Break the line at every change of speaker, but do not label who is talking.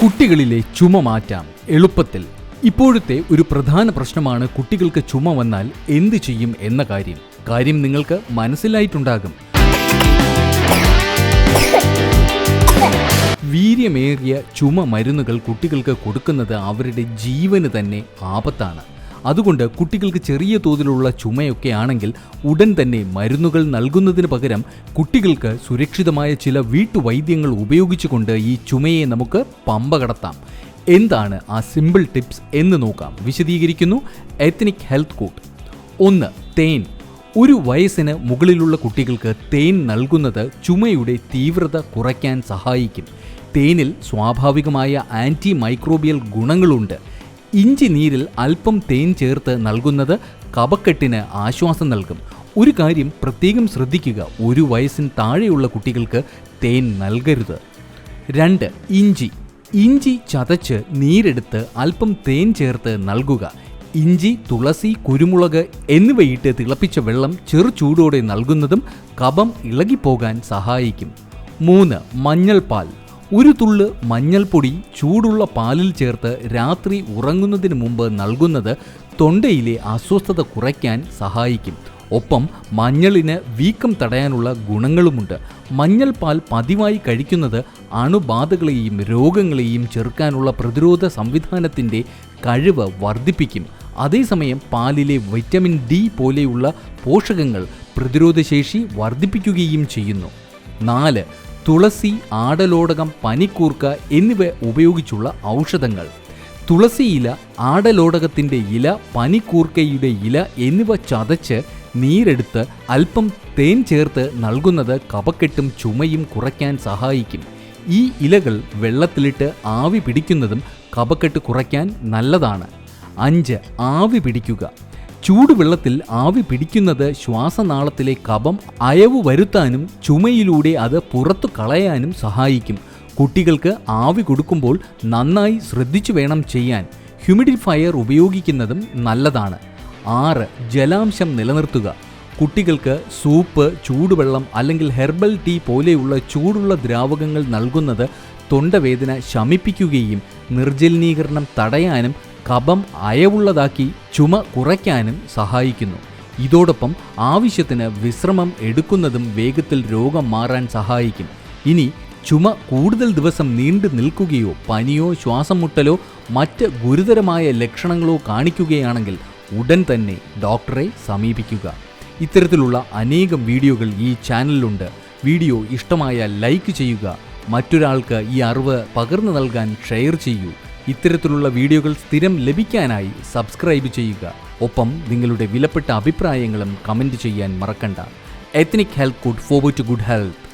കുട്ടികളിലെ ചുമ മാറ്റാം. എളുപ്പത്തിൽ. ഇപ്പോഴത്തെ ഒരു പ്രധാന പ്രശ്നമാണ് കുട്ടികൾക്ക് ചുമ വന്നാൽ എന്ത് ചെയ്യും എന്ന കാര്യം. കാര്യം നിങ്ങൾക്ക് മനസ്സിലായിട്ടുണ്ടാകും. വീര്യമേറിയ ചുമ മരുന്നുകൾ കുട്ടികൾക്ക് കൊടുക്കുന്നത് അവരുടെ ജീവന് തന്നെ ആപത്താണ്. അതുകൊണ്ട് കുട്ടികൾക്ക് ചെറിയ തോതിലുള്ള ചുമയൊക്കെ ആണെങ്കിൽ ഉടൻ തന്നെ മരുന്നുകൾ നൽകുന്നതിന് പകരം കുട്ടികൾക്ക് സുരക്ഷിതമായ ചില വീട്ടുവൈദ്യങ്ങൾ ഉപയോഗിച്ചുകൊണ്ട് ഈ ചുമയെ നമുക്ക് പമ്പ കടത്താം. എന്താണ് ആ സിമ്പിൾ ടിപ്സ് എന്ന് നോക്കാം. വിശദീകരിക്കുന്നു. എത്നിക് ഹെൽത്ത് കോട്ട് ഒന്ന് തേൻ. ഒരു വയസ്സിന് മുകളിലുള്ള കുട്ടികൾക്ക് തേൻ നൽകുന്നത് ചുമയുടെ തീവ്രത കുറയ്ക്കാൻ സഹായിക്കും. തേനിൽ സ്വാഭാവികമായ ആന്റി മൈക്രോബിയൽ ഗുണങ്ങളുണ്ട്. ഇഞ്ചി നീരിൽ അല്പം തേൻ ചേർത്ത് നൽകുന്നത് കപക്കെട്ടിന് ആശ്വാസം നൽകും. ഒരു കാര്യം പ്രത്യേകം ശ്രദ്ധിക്കുക ഒരു വയസ്സിന് താഴെയുള്ള കുട്ടികൾക്ക് തേൻ നൽകരുത്. രണ്ട് ഇഞ്ചി. ഇഞ്ചി ചതച്ച് നീരെടുത്ത് അല്പം തേൻ ചേർത്ത് നൽകുക. ഇഞ്ചി തുളസി കുരുമുളക് എന്നിവയിട്ട് തിളപ്പിച്ച വെള്ളം ചെറു ചൂടോടെ നൽകുന്നതും കഫം ഇളകിപ്പോകാൻ സഹായിക്കും. മൂന്ന് മഞ്ഞൾപ്പാൽ ഒരു തുള്ള് മഞ്ഞൾപ്പൊടി ചൂടുള്ള പാലിൽ ചേർത്ത് രാത്രി ഉറങ്ങുന്നതിന് മുമ്പ് നൽകുന്നത് തൊണ്ടയിലെ അസ്വസ്ഥത കുറയ്ക്കാൻ സഹായിക്കും. ഒപ്പം മഞ്ഞളിന് വീക്കം തടയാനുള്ള ഗുണങ്ങളുമുണ്ട്. മഞ്ഞൾപാൽ പതിവായി കഴിക്കുന്നത് അണുബാധകളെയും രോഗങ്ങളെയും ചെറുക്കാനുള്ള പ്രതിരോധ സംവിധാനത്തിന്റെ കഴിവ് വർദ്ധിപ്പിക്കും. അതേസമയം പാലിലെ വൈറ്റമിൻ ഡി പോലെയുള്ള പോഷകങ്ങൾ പ്രതിരോധശേഷി വർദ്ധിപ്പിക്കുകയും ചെയ്യുന്നു. നാല് തുളസി ആടലോടകം പനിക്കൂർക്ക എന്നിവ ഉപയോഗിച്ചുള്ള ഔഷധങ്ങൾ. തുളസി ഇല ആടലോടകത്തിന്റെ ഇല പനിക്കൂർക്കയുടെ ഇല എന്നിവ ചതച്ച് നീരെടുത്ത് അല്പം തേൻ ചേർത്ത് നൽകുന്നത് കപക്കെട്ടും ചുമയും കുറയ്ക്കാൻ സഹായിക്കും. ഈ ഇലകൾ വെള്ളത്തിലിട്ട് ആവി പിടിക്കുന്നതും കപക്കെട്ട് കുറയ്ക്കാൻ നല്ലതാണ്. അഞ്ച് ആവി പിടിക്കുക. ചൂടുവെള്ളത്തിൽ ആവി പിടിക്കുന്നത് ശ്വാസനാളത്തിലെ കപം അയവ് വരുത്താനും ചുമയിലൂടെ അത് പുറത്തു കളയാനും സഹായിക്കും. കുട്ടികൾക്ക് ആവി കൊടുക്കുമ്പോൾ നന്നായി ശ്രദ്ധിച്ചു വേണം ചെയ്യാൻ. ഹ്യൂമിഡിഫയർ ഉപയോഗിക്കുന്നതും നല്ലതാണ്. ആറ് ജലാംശം നിലനിർത്തുക. കുട്ടികൾക്ക് സൂപ്പ് ചൂടുവെള്ളം അല്ലെങ്കിൽ ഹെർബൽ ടീ പോലെയുള്ള ചൂടുള്ള ദ്രാവകങ്ങൾ നൽകുന്നത് തൊണ്ടവേദന ശമിപ്പിക്കുകയും നിർജലീകരണം തടയാനും കഫം അയവുള്ളതാക്കി ചുമ കുറയ്ക്കാനും സഹായിക്കുന്നു. ഇതോടൊപ്പം ആവശ്യത്തിന് വിശ്രമം എടുക്കുന്നതും വേഗത്തിൽ രോഗം മാറാൻ സഹായിക്കും. ഇനി ചുമ കൂടുതൽ ദിവസം നീണ്ടു നിൽക്കുകയോ പനിയോ ശ്വാസം മുട്ടലോ മറ്റ് ഗുരുതരമായ ലക്ഷണങ്ങളോ കാണിക്കുകയാണെങ്കിൽ ഉടൻ തന്നെ ഡോക്ടറെ സമീപിക്കുക. ഇത്തരത്തിലുള്ള അനേകം വീഡിയോകൾ ഈ ചാനലിലുണ്ട്. വീഡിയോ ഇഷ്ടമായ ലൈക്ക് ചെയ്യുക. മറ്റൊരാൾക്ക് ഈ അറിവ് പകർന്നു നൽകാൻ ഷെയർ ചെയ്യൂ. ഇത്തരത്തിലുള്ള വീഡിയോകൾ സ്ഥിരം ലഭിക്കാനായി സബ്സ്ക്രൈബ് ചെയ്യുക. ഒപ്പം നിങ്ങളുടെ വിലപ്പെട്ട അഭിപ്രായങ്ങളും കമന്റ് ചെയ്യാൻ മറക്കണ്ട. Ethnic health good forward to good health